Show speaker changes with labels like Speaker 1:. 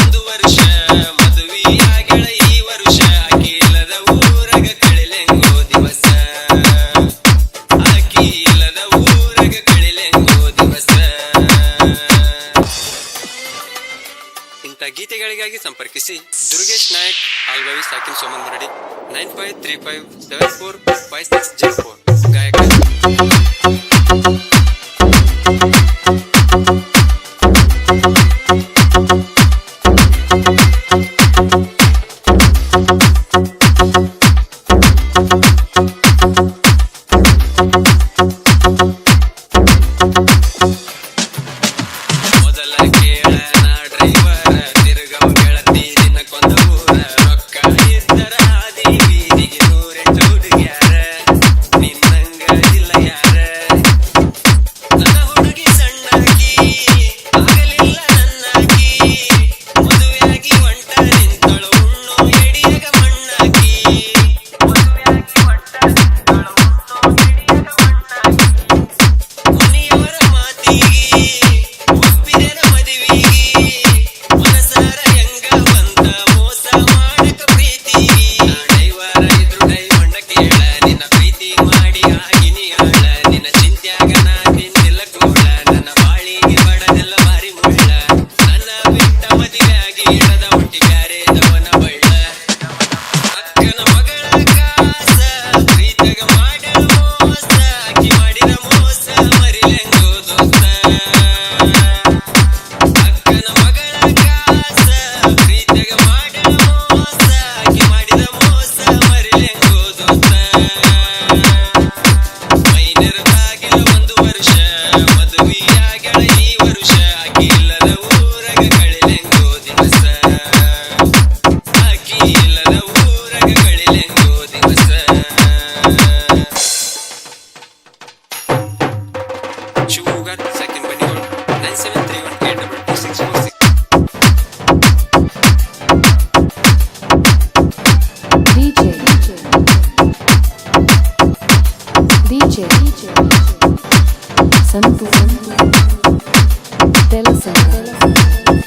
Speaker 1: ಒಂದು ವರ್ಷ. ಮದುವೆಯಾಗಳ ಈ ವರ್ಷ. ಅಕೀಲದ ಊರಗ ಕಳಿಲೆಂಗೋ ದಿವಸ. ದಿವಸ. ಇಂಥ ಗೀತೆಗಳಿಗಾಗಿ ಸಂಪರ್ಕಿಸಿ ದುರ್ಗೇಶ್ ನಾಯಕ್, ಆಲ್ಬಾವಿ ಸಾಕಿಲ್ ಸೋಮನ್ ಮರಡಿ nine five three five seven four five six zero four. ಗಾಯಕ. शिव होगा सेकंड बनी और nine seven three one eight double two six four
Speaker 2: संतु संतु तेल संतु